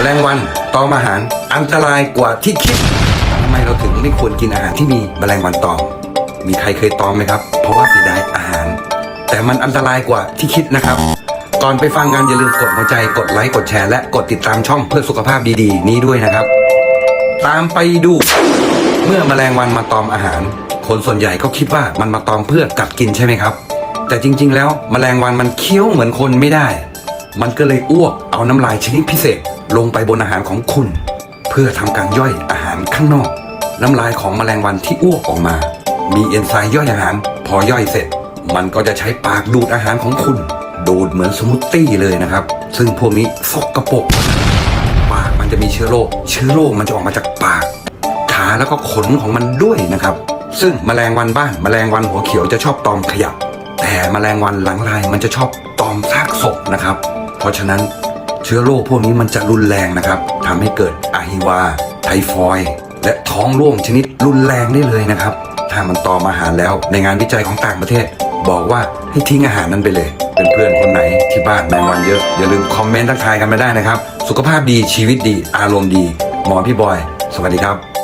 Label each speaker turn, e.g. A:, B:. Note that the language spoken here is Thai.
A: แมลงวันตอมอาหารอันตรายกว่าที่คิดทำไมเราถึงไม่ควรกินอาหารที่มีแมลงวันตอม มีใครเคยตอมไหมครับ เพราะว่าเสียดายอาหาร แต่มันอันตรายกว่าที่คิดนะครับ ก่อนไปฟังกันอย่าลืมกดหัวใจกดไลค์กดแชร์และกดติดตามช่องเพื่อสุขภาพดีๆ นี้ด้วยนะครับ ตามไปดู เมื่อแมลงวันมาตอมอาหาร คนส่วนใหญ่ก็คิดว่ามันมาตอมเพื่อกัดกินใช่ไหมครับ แต่จริง ๆ แล้วแมลงวันมันเคี้ยวเหมือนคนไม่ได้ มันก็เลยอ้วกเอาน้ำลายชนิดพิเศษลงไปบนอาหารของคุณ เพื่อทำการย่อยอาหารข้างนอก น้ำลายของแมลงวันที่อ้วกออกมา มีเอนไซม์ย่อยอาหาร พอย่อยเสร็จ มันก็จะใช้ปากดูดอาหารของคุณ ดูดเหมือนสมูทตี้เลยนะครับ ซึ่งพวกนี้สกปรกปากมันจะมีเชื้อโรคเชื้อโรคมันจะออกมาจากปาก ขาแล้วก็ขนของมันด้วยนะครับ ซึ่งแมลงวันบ้านแมลงวันหัวเขียวจะชอบตอมขยะ แต่แมลงวันหลังลายมันจะชอบตอมซากศพนะครับ เพราะฉะนั้นเชื้อโรคพวกนี้มันจะรุนแรงนะครับทำให้เกิดอะฮิวา ไทฟอยด์และท้องร่วงชนิดรุนแรงได้เลยนะครับ ถ้ามันตอมอาหารแล้วในงานวิจัยของต่างประเทศ บอกว่าให้ทิ้งอาหารนั้นไปเลยเป็นเพื่อนคนไหนที่บ้านแมลงวันเยอะ อย่าลืมคอมเมนต์ทักทายกันมาได้นะครับ สุขภาพดีชีวิตดี อารมณ์ดี หมอพี่บอย สวัสดีครับ